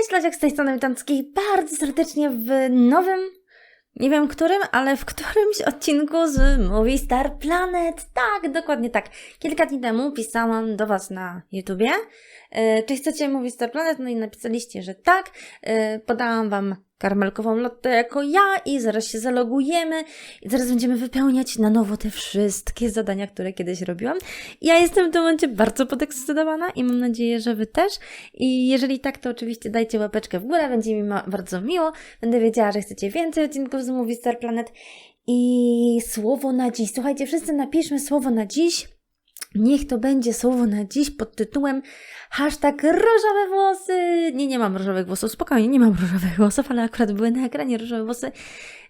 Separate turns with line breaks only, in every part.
Cześć, Lodziak z tej strony Witamskiej bardzo serdecznie w nowym, nie wiem którym, ale w którymś odcinku z Movie Star Planet. Tak, dokładnie tak. Kilka dni temu pisałam do Was na YouTubie, e, czy chcecie Movie Star Planet, no i napisaliście, że tak. E, podałam Wam karmelkową lotę jako ja i zaraz się zalogujemy i zaraz będziemy wypełniać na nowo te wszystkie zadania, które kiedyś robiłam. Ja jestem w tym momencie bardzo podekscytowana i mam nadzieję, że Wy też. I jeżeli tak, to oczywiście dajcie łapeczkę w górę, będzie mi bardzo miło. Będę wiedziała, że chcecie więcej odcinków z Movie Star Planet. I słowo na dziś. Słuchajcie, wszyscy napiszmy słowo na dziś. Niech to będzie słowo na dziś pod tytułem hashtag różowe włosy. Nie, nie mam różowych włosów, spokojnie, nie mam różowych włosów, ale akurat były na ekranie różowe włosy,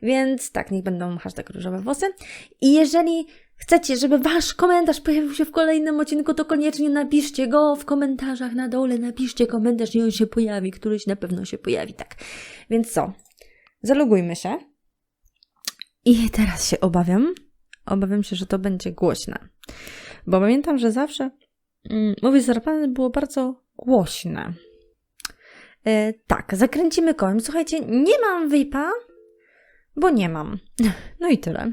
więc tak, niech będą hashtag różowe włosy. I jeżeli chcecie, żeby wasz komentarz pojawił się w kolejnym odcinku, to koniecznie napiszcie go w komentarzach na dole, napiszcie komentarz i on się pojawi, któryś na pewno się pojawi, tak. Więc co? Zalogujmy się. I teraz się obawiam, obawiam się, że to będzie głośne. Bo pamiętam, że zawsze mm, Mówi Zarapane było bardzo głośne. E, tak, zakręcimy kołem. Słuchajcie, nie mam VIPa, bo nie mam. No i tyle.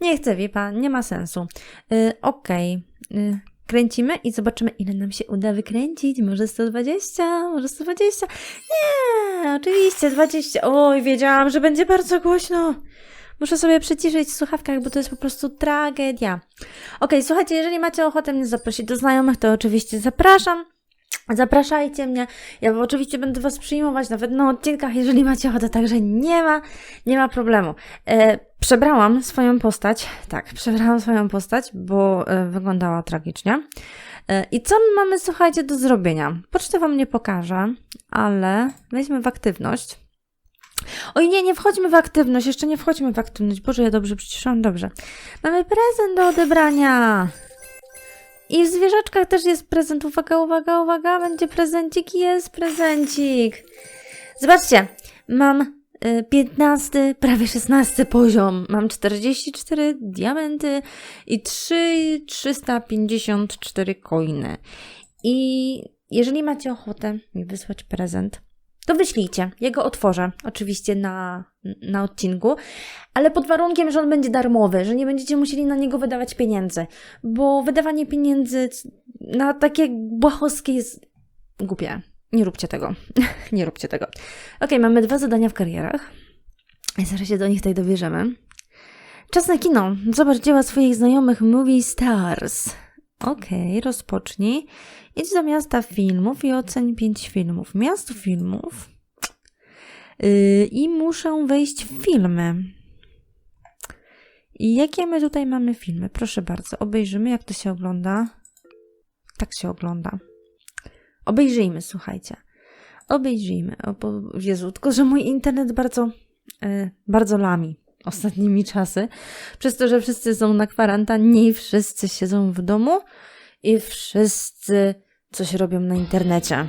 Nie chcę VIPa, nie ma sensu. E, Okej. E, Kręcimy i zobaczymy, ile nam się uda wykręcić. Może 120, może 120. Nie, oczywiście 20. Oj, wiedziałam, że będzie bardzo głośno. Muszę sobie przyciszyć w słuchawkach, bo to jest po prostu tragedia. Okej, słuchajcie, jeżeli macie ochotę mnie zaprosić do znajomych, to oczywiście zapraszam. Zapraszajcie mnie. Ja oczywiście będę Was przyjmować nawet na odcinkach, jeżeli macie ochotę, także nie ma, nie ma problemu. E, przebrałam swoją postać, tak, przebrałam swoją postać, bo e, wyglądała tragicznie. E, I co my mamy, słuchajcie, do zrobienia? Pocztę Wam nie pokażę, ale weźmy w aktywność. Oj nie, nie wchodźmy w aktywność, jeszcze nie wchodźmy w aktywność. Boże, ja dobrze przyciszyłam, dobrze. Mamy prezent do odebrania. I w zwierzaczkach też jest prezent. Uwaga, uwaga, uwaga, będzie prezencik, jest prezencik. Zobaczcie, mam y, 15, prawie 16 poziom. Mam 44 diamenty i 3, 354 coiny. I jeżeli macie ochotę mi wysłać prezent, to wyślijcie. Ja go otworzę, oczywiście na, na odcinku, ale pod warunkiem, że on będzie darmowy, że nie będziecie musieli na niego wydawać pieniędzy, bo wydawanie pieniędzy na takie błahoskie jest głupie. Nie róbcie tego. nie róbcie tego. Ok, mamy dwa zadania w karierach. Zaraz się do nich tutaj dobierzemy. Czas na kino. Zobacz dzieła swoich znajomych movie stars. Okej, okay, rozpocznij. Idź do miasta filmów i oceń pięć filmów. Miasto filmów. Yy, I muszę wejść w filmy. I jakie my tutaj mamy filmy? Proszę bardzo, obejrzymy, jak to się ogląda. Tak się ogląda. Obejrzyjmy, słuchajcie. Obejrzyjmy. O, Jezu, tylko że mój internet bardzo, yy, bardzo lami ostatnimi czasy. Przez to, że wszyscy są na kwarantannie i wszyscy siedzą w domu i wszyscy coś robią na internecie.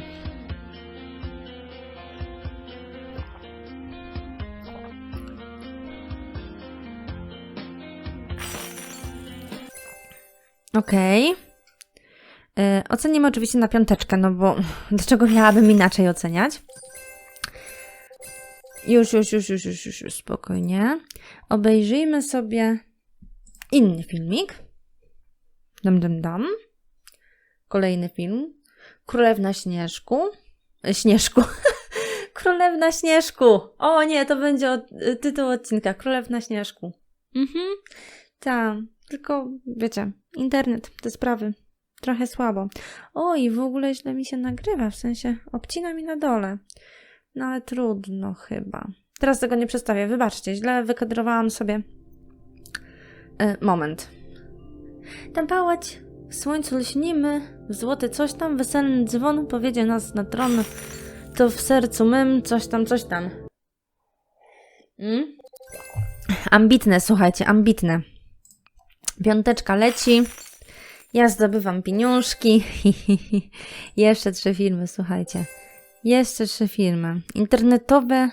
Okej. Okay. Ocenimy oczywiście na piąteczkę, no bo dlaczego miałabym inaczej oceniać? Już, już, już, już, już, już, już, spokojnie. Obejrzyjmy sobie inny filmik. Dam, dam, dam. Kolejny film. Królewna Śnieżku. E, Śnieżku. Królewna Śnieżku. O nie, to będzie od, tytuł odcinka. Królewna Śnieżku. Mhm. Tak, tylko wiecie, internet, te sprawy. Trochę słabo. O, i w ogóle źle mi się nagrywa, w sensie obcina mi na dole. No ale trudno chyba. Teraz tego nie przedstawię, wybaczcie, źle wykadrowałam sobie. E, moment. Tam pałać, w słońcu lśnimy, w złoty coś tam, weselny dzwon powiedzie nas na tron, to w sercu mym coś tam, coś tam. Mm? Ambitne, słuchajcie, ambitne. Piąteczka leci. Ja zdobywam pieniążki. Jeszcze trzy filmy, słuchajcie. Jeszcze trzy filmy. Internetowe.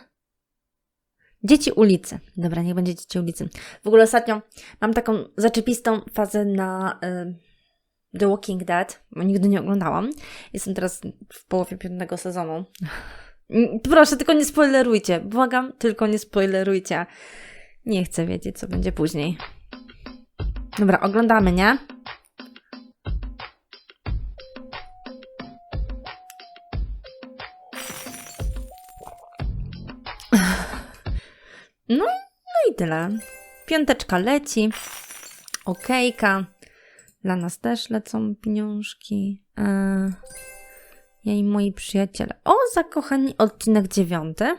Dzieci ulicy. Dobra, niech będzie Dzieci ulicy. W ogóle ostatnio mam taką zaczepistą fazę na y, The Walking Dead, bo nigdy nie oglądałam. Jestem teraz w połowie piątego sezonu. Proszę, tylko nie spoilerujcie. Błagam, tylko nie spoilerujcie. Nie chcę wiedzieć, co będzie później. Dobra, oglądamy, nie? Tyle. Piąteczka leci. Okejka. Dla nas też lecą pieniążki. Eee, ja i moi przyjaciele. O, zakochani, odcinek dziewiąty.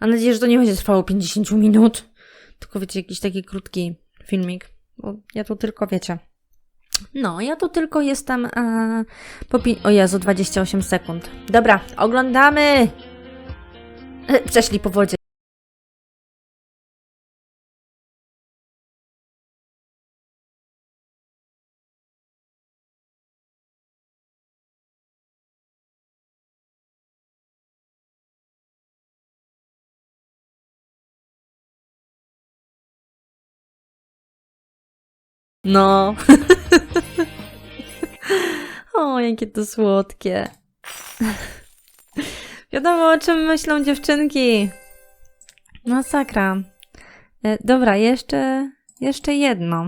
Mam nadzieję, że to nie będzie trwało 50 minut. Tylko wiecie, jakiś taki krótki filmik. Bo ja tu tylko, wiecie. No, ja tu tylko jestem e, po pi- O Jezu, 28 sekund. Dobra, oglądamy! E, Przeszli po wodzie. No. o, jakie to słodkie. Wiadomo, o czym myślą dziewczynki. Masakra. E, dobra, jeszcze, jeszcze jedno.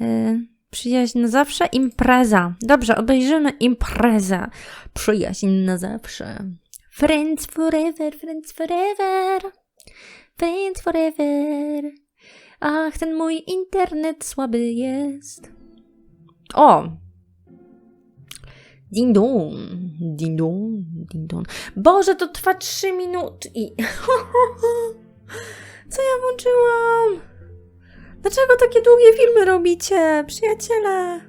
E, przyjaźń na zawsze, impreza. Dobrze, obejrzymy imprezę. Przyjaźń na zawsze. Friends forever, friends forever. Friends forever. Ach, ten mój internet słaby jest. O! Ding dong, ding dong, ding dong. Boże, to trwa 3 minuty i... Co ja włączyłam? Dlaczego takie długie filmy robicie, przyjaciele?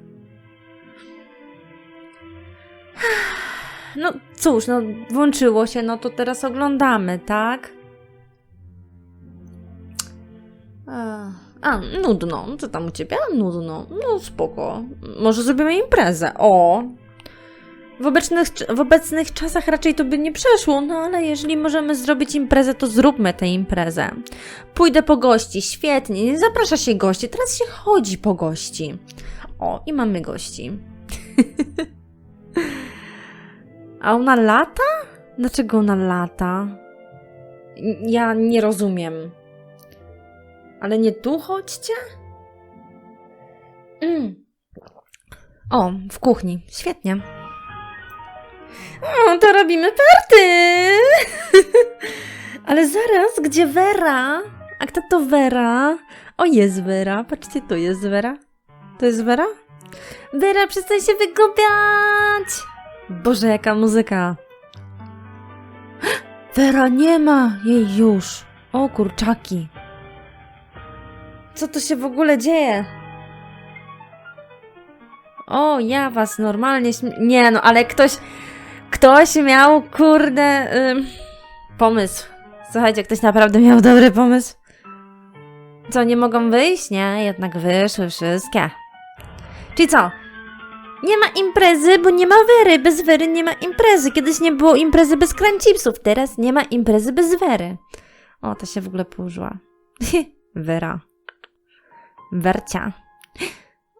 No cóż, no włączyło się, no to teraz oglądamy, tak? A, nudno. Co tam u ciebie? Nudno. No spoko. Może zrobimy imprezę. O! W obecnych, w obecnych czasach raczej to by nie przeszło, no ale jeżeli możemy zrobić imprezę, to zróbmy tę imprezę. Pójdę po gości, świetnie, nie zaprasza się gości, teraz się chodzi po gości. O, i mamy gości. A ona lata? Dlaczego ona lata? Ja nie rozumiem. Ale nie tu chodźcie? Mm. O, w kuchni. Świetnie. O, to robimy party! Ale zaraz, gdzie Wera? A kto to Wera? O, jest Wera. Patrzcie, to jest Wera. To jest Wera? Wera, przestań się wygłupiać! Boże, jaka muzyka. Wera, nie ma jej już. O, kurczaki. Co tu się w ogóle dzieje? O, ja was normalnie Nie no, ale ktoś... Ktoś miał, kurde... Pomysł. Słuchajcie, ktoś naprawdę miał dobry pomysł. Co, nie mogą wyjść? Nie, jednak wyszły wszystkie. Czyli co? Nie ma imprezy, bo nie ma Wery. Bez Wery nie ma imprezy. Kiedyś nie było imprezy bez crunchipsów, teraz nie ma imprezy bez Wery. O, to się w ogóle położyła. Wera. Wercia.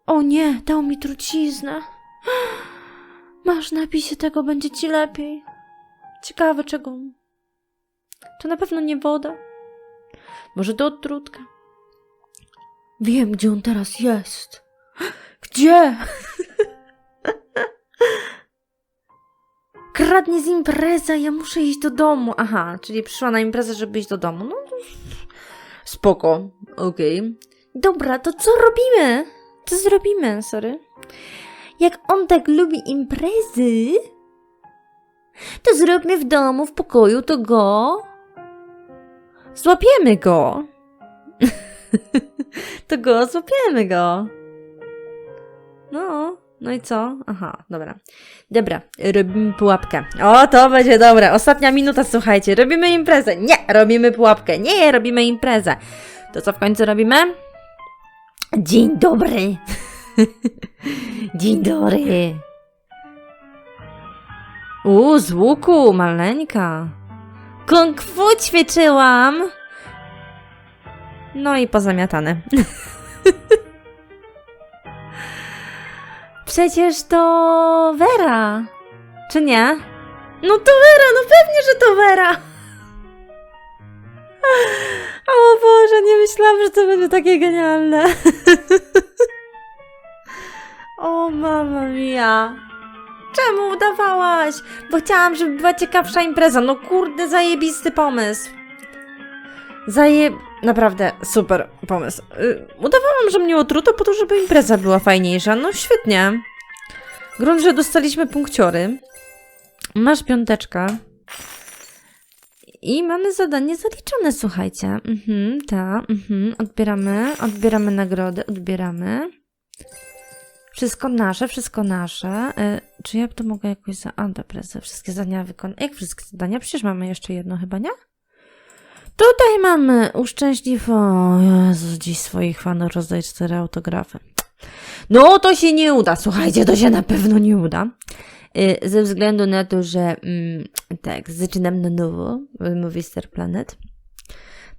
O nie, dał mi truciznę. Masz, napij się tego, będzie ci lepiej. Ciekawe czego. To na pewno nie woda. Może to odtrutka. Wiem, gdzie on teraz jest. Gdzie? Kradnie z impreza, ja muszę iść do domu. Aha, czyli przyszła na imprezę, żeby iść do domu. No, spoko, okej. Dobra, to co robimy? Co zrobimy, sorry? Jak on tak lubi imprezy, to zróbmy w domu, w pokoju, to go. Złapiemy go. to go, złapiemy go. No, no i co? Aha, dobra. Dobra, robimy pułapkę. O, to będzie dobre. Ostatnia minuta, słuchajcie. Robimy imprezę. Nie, robimy pułapkę. Nie, robimy imprezę. To co w końcu robimy? Dzień dobry. Dzień dobry. U, z łuku, maleńka. Kung fu ćwiczyłam. No i pozamiatane. Przecież to Vera. Czy nie? No to Vera, no pewnie, że to Vera! O Boże, nie myślałam, że to będzie takie genialne. O mama mia. Czemu udawałaś? Bo chciałam, żeby była ciekawsza impreza. No kurde, zajebisty pomysł. Zaje... Naprawdę, super pomysł. Y, udawałam, że mnie otruto po to, żeby impreza była fajniejsza. No świetnie. Grunt, że dostaliśmy punkciory. Masz piąteczka. I mamy zadanie zaliczone, słuchajcie. Mhm, tak, mhm. Odbieramy, odbieramy nagrody, odbieramy. Wszystko nasze, wszystko nasze. Y, czy ja to mogę jakoś za... A, dobra, za wszystkie zadania wykonać. Jak wszystkie zadania? Przecież mamy jeszcze jedno chyba, nie? Tutaj mamy uszczęśliw... O Jezu, dziś swoich fanów rozdaj cztery autografy. No, to się nie uda, słuchajcie, to się na pewno nie uda. Y, Ze względu na to, że mm, tak, zaczynam na nowo Movie Star Planet.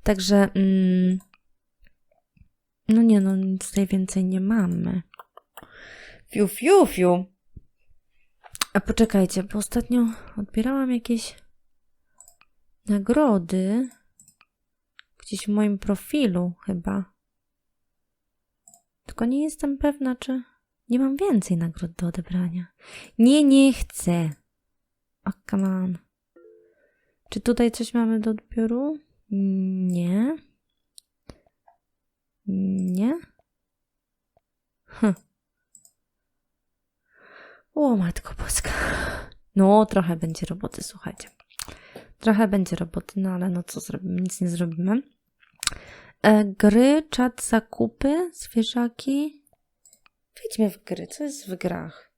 Także mm, no nie no, nic tutaj więcej nie mamy. Fiu, fiu, fiu. A poczekajcie, bo ostatnio odbierałam jakieś nagrody gdzieś w moim profilu chyba. Tylko nie jestem pewna, czy nie mam więcej nagród do odebrania. Nie, nie chcę. O, come on. Czy tutaj coś mamy do odbioru? Nie. Nie. Hm. O, matko boska. No, trochę będzie roboty, słuchajcie. Trochę będzie roboty, no ale no co zrobimy? Nic nie zrobimy. E, gry, czat, zakupy, zwierzaki. Wejdźmy w gry. Co jest w grach?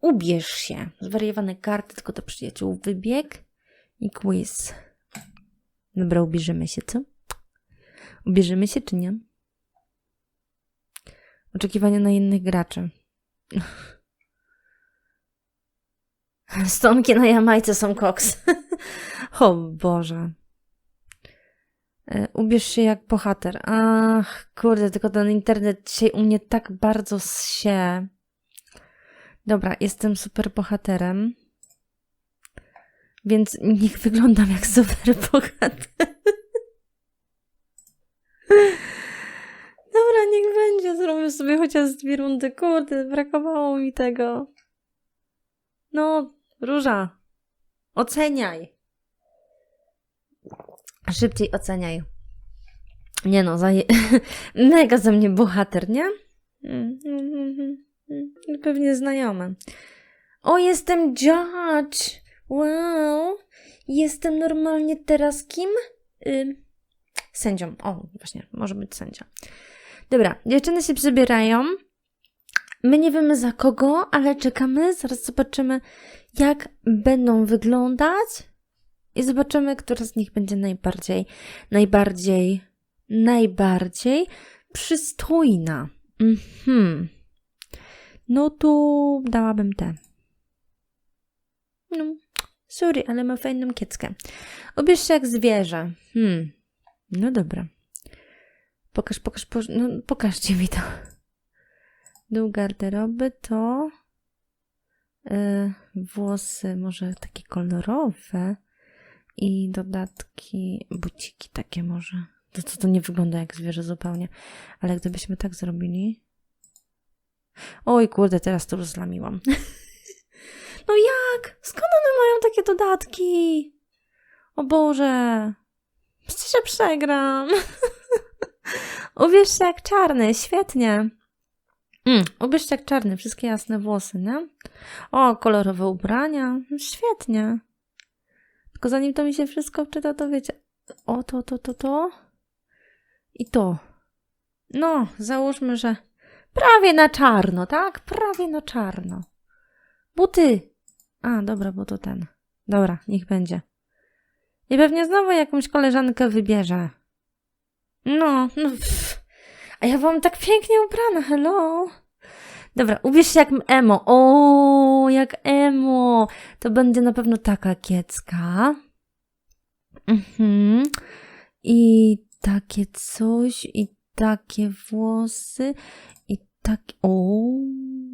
Ubierz się. Zwariowane karty tylko do przyjaciół. Wybieg i quiz. Dobra, ubierzemy się, co? Ubierzemy się, czy nie? Oczekiwania na innych graczy. Stonki na Jamajce są koks. o Boże. E, Ubierz się jak bohater. Ach, kurde, tylko ten internet dzisiaj u mnie tak bardzo się. Dobra, jestem super bohaterem. Więc niech wyglądam jak super bohater. Dobra, niech będzie. Zrobię sobie chociaż dwie rundy. Kurde, brakowało mi tego. No, Róża, oceniaj. Szybciej oceniaj. Nie no, zaje... mega ze mnie bohater, nie? Mm, mm, mm. Pewnie znajomy. O, jestem judge! Wow! Jestem normalnie teraz kim? Ym, sędzią. O, właśnie, może być sędzia. Dobra, dziewczyny się przybierają. My nie wiemy za kogo, ale czekamy. Zaraz zobaczymy, jak będą wyglądać. I zobaczymy, która z nich będzie najbardziej, najbardziej, najbardziej przystojna. Mhm. No to dałabym tę. No, sorry, ale ma fajną kieckę. Ubierz się jak zwierzę. Hmm. No dobra. Pokaż, pokaż, pokaż no, pokażcie mi to. Dół garderoby to yy, włosy może takie kolorowe i dodatki, buciki takie może. To, to, to nie wygląda jak zwierzę zupełnie, ale gdybyśmy tak zrobili... Oj kurde, teraz to rozlamiłam. no jak? Skąd one mają takie dodatki? O Boże! Przecież ja przegram. Uwierz się jak czarny, świetnie. Mm, ubierz się jak czarny, wszystkie jasne włosy, nie? O, kolorowe ubrania, świetnie. Tylko zanim to mi się wszystko wczyta, to wiecie, o to, to, to, to i to. No, załóżmy, że prawie na czarno, tak? Prawie na czarno. Buty. A, dobra, bo to ten. Dobra, niech będzie. I pewnie znowu jakąś koleżankę wybierze. No, no. Pff. A ja byłam tak pięknie ubrana, hello. Dobra, ubierz się jak emo. O, jak emo. To będzie na pewno taka kiecka. Mhm. I takie coś, i takie włosy, i takie... O,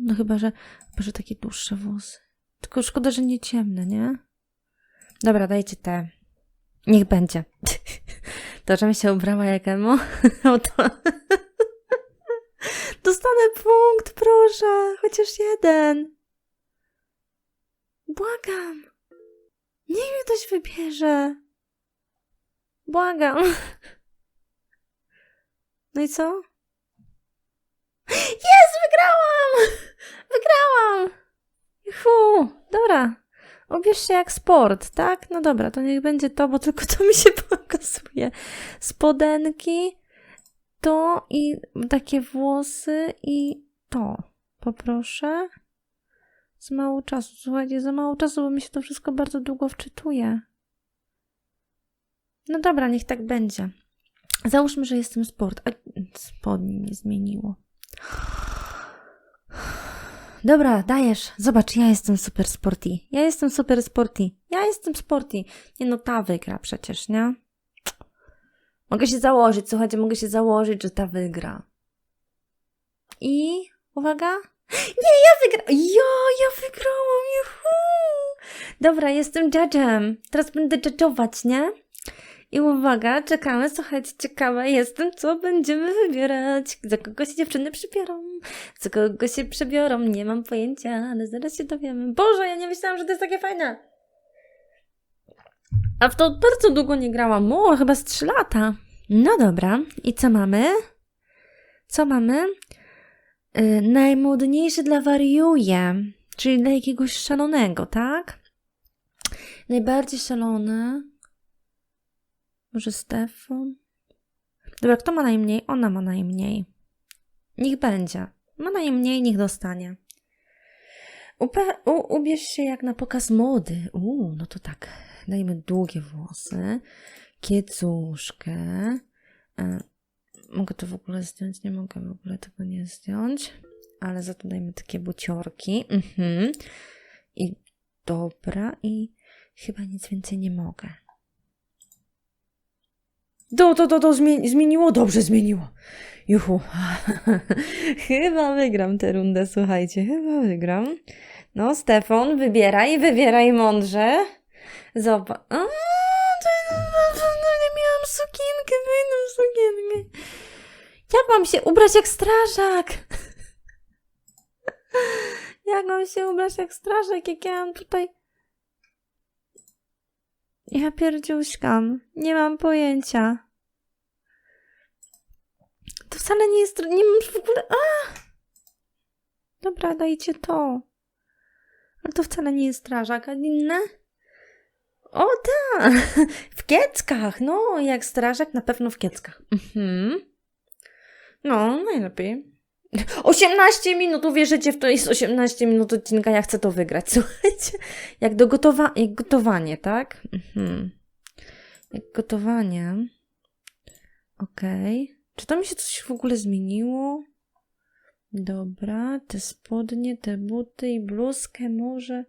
no chyba, że, chyba, że takie dłuższe włosy. Tylko szkoda, że nie ciemne, nie? Dobra, dajcie te. Niech będzie. To, żebym się ubrała jak emo, to... Dostanę punkt, proszę. Chociaż jeden. Błagam. Niech mi ktoś wybierze. Błagam. No i co? Jest! Wygrałam! Wygrałam! Juhu, dobra. Ubierz się jak sport, tak? No dobra, to niech będzie to, bo tylko to mi się pokazuje. Spodenki, to i takie włosy i to. Poproszę. Za mało czasu, słuchajcie, za mało czasu, bo mi się to wszystko bardzo długo wczytuje. No dobra, niech tak będzie. Załóżmy, że jestem sport. A spodni nie zmieniło. Dobra, dajesz. Zobacz, ja jestem super sporty. Ja jestem super sporty. Ja jestem sporty. Nie no, ta wygra przecież, nie? Mogę się założyć, słuchajcie, mogę się założyć, że ta wygra. I uwaga. Nie, ja wygrałam. Ja, ja wygrałam. Juhu. Dobra, jestem judge'em. Teraz będę judge'ować, nie? I uwaga, czekamy, słuchajcie, ciekawa jestem, co będziemy wybierać. Za kogo się dziewczyny przybiorą? Za kogo się przebiorą? Nie mam pojęcia, ale zaraz się dowiemy. Boże, ja nie myślałam, że to jest takie fajne. A w to bardzo długo nie grałam. O, chyba z 3 lata. No dobra, i co mamy? Co mamy? Yy, najmodniejszy dla wariuje, czyli dla jakiegoś szalonego, tak? Najbardziej szalony. Może Stefan? Dobra, kto ma najmniej? Ona ma najmniej. Niech będzie. Ma najmniej, niech dostanie. Upe- u- ubierz się jak na pokaz mody. Uuu, no to tak. Dajmy długie włosy. Kiecuszkę. E, mogę to w ogóle zdjąć? Nie mogę w ogóle tego nie zdjąć. Ale za to dajmy takie buciorki. Mhm. I dobra. I chyba nic więcej nie mogę. To, to, to, to zmieni- zmieniło? Dobrze zmieniło. Juhu. chyba wygram tę rundę, słuchajcie. Chyba wygram. No, Stefan, wybieraj, wybieraj mądrze. Zobacz. A, to nie miałam sukienkę, fajną sukienkę. Jak mam się ubrać jak strażak? jak mam się ubrać jak strażak, jak ja mam tutaj... Ja pierdziuśkam. Nie mam pojęcia. To wcale nie jest... Nie mam w ogóle... A! Dobra, dajcie to. Ale to wcale nie jest strażak, a inne? O tak! W kieckach! No, jak strażak, na pewno w kieckach. Mhm. No, najlepiej. 18 minut, uwierzycie w to, jest 18 minut odcinka, ja chcę to wygrać, słuchajcie. Jak do gotowa jak gotowanie, tak? Mhm. Jak gotowanie. Okej. Czy to mi się coś w ogóle zmieniło? Dobra, te spodnie, te buty i bluzkę może.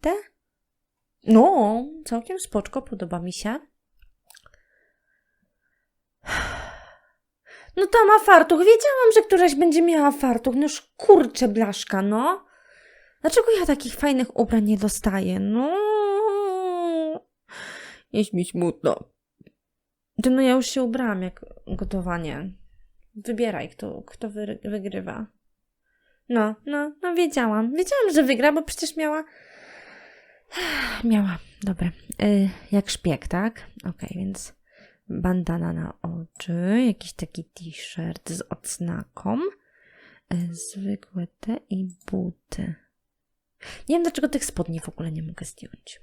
Te? No, całkiem spoczko, podoba mi się. No ta ma fartuch. Wiedziałam, że któraś będzie miała fartuch. No już kurczę blaszka, no. Dlaczego ja takich fajnych ubrań nie dostaję? No. Jest mi smutno. Ty, no ja już się ubrałam jak gotowanie. Wybieraj, kto, kto wy, wygrywa. No, no, no wiedziałam. Wiedziałam, że wygra, bo przecież miała... Miała, dobra. Y, jak szpieg, tak? Okej, więc bandana na oczy, jakiś taki t-shirt z odznaką, y, zwykłe te i buty. Nie wiem, dlaczego tych spodni w ogóle nie mogę zdjąć.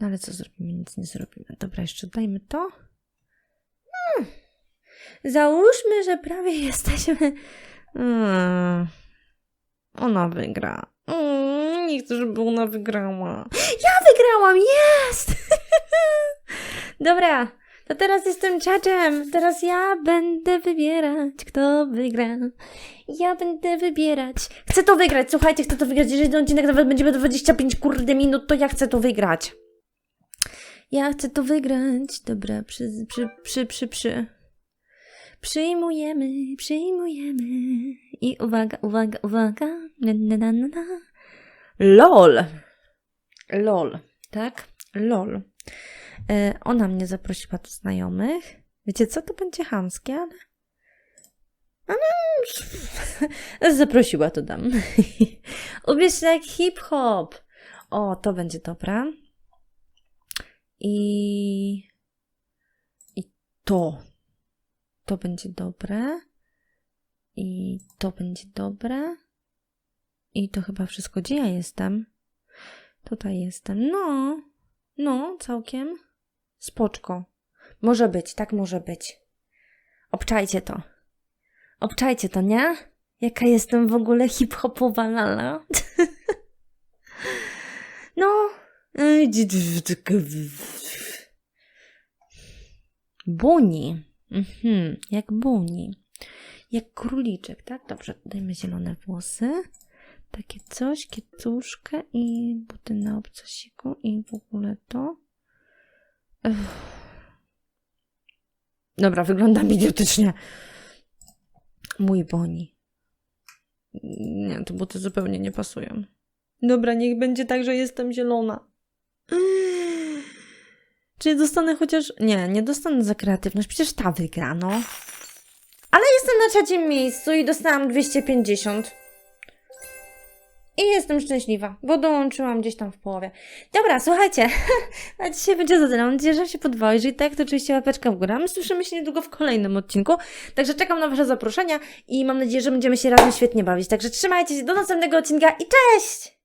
No ale co zrobimy? Nic nie zrobimy. Dobra, jeszcze dajmy to. Hmm. Załóżmy, że prawie jesteśmy... Hmm. Ona wygra. Nie chcę, żeby ona wygrała. Ja wygrałam! Jest! Dobra, to teraz jestem ciaczem. Teraz ja będę wybierać, kto wygra. Ja będę wybierać. Chcę to wygrać, słuchajcie, chcę to wygrać. Jeżeli ten odcinek nawet będzie 25 kurde minut, to ja chcę to wygrać. Ja chcę to wygrać. Dobra, przy, przy, przy, przy, przy. Przyjmujemy, przyjmujemy. I uwaga, uwaga, uwaga. Na, na, na, na. LOL. LOL. tak? LOL. E, ona mnie zaprosiła do znajomych. Wiecie co, to będzie chamskie, ale... Ale... Zaprosiła, to dam. Ubierz się jak hip-hop. O, to będzie dobre. I... I to. To będzie dobre. I to będzie dobre. I to chyba wszystko. Gdzie ja jestem? Tutaj jestem. No. No, całkiem. Spoczko. Może być, tak może być. Obczajcie to. Obczajcie to, nie? Jaka jestem w ogóle hip-hopowa lala. no. Buni. Mhm, jak buni. Jak króliczek, tak? Dobrze, dajmy zielone włosy. Takie coś, kiecuszkę i buty na obcasiku i w ogóle to. Ech. Dobra, wyglądam idiotycznie. Mój boni. Nie, te buty zupełnie nie pasują. Dobra, niech będzie tak, że jestem zielona. Czy dostanę chociaż... Nie, nie dostanę za kreatywność. Przecież ta wygra, no. Ale jestem na trzecim miejscu i dostałam 250. I jestem szczęśliwa, bo dołączyłam gdzieś tam w połowie. Dobra, słuchajcie, na dzisiaj będzie za tyle. Mam nadzieję, że się podobało. Jeżeli tak, to oczywiście łapeczka w górę. My słyszymy się niedługo w kolejnym odcinku. Także czekam na Wasze zaproszenia i mam nadzieję, że będziemy się razem świetnie bawić. Także trzymajcie się do następnego odcinka i cześć!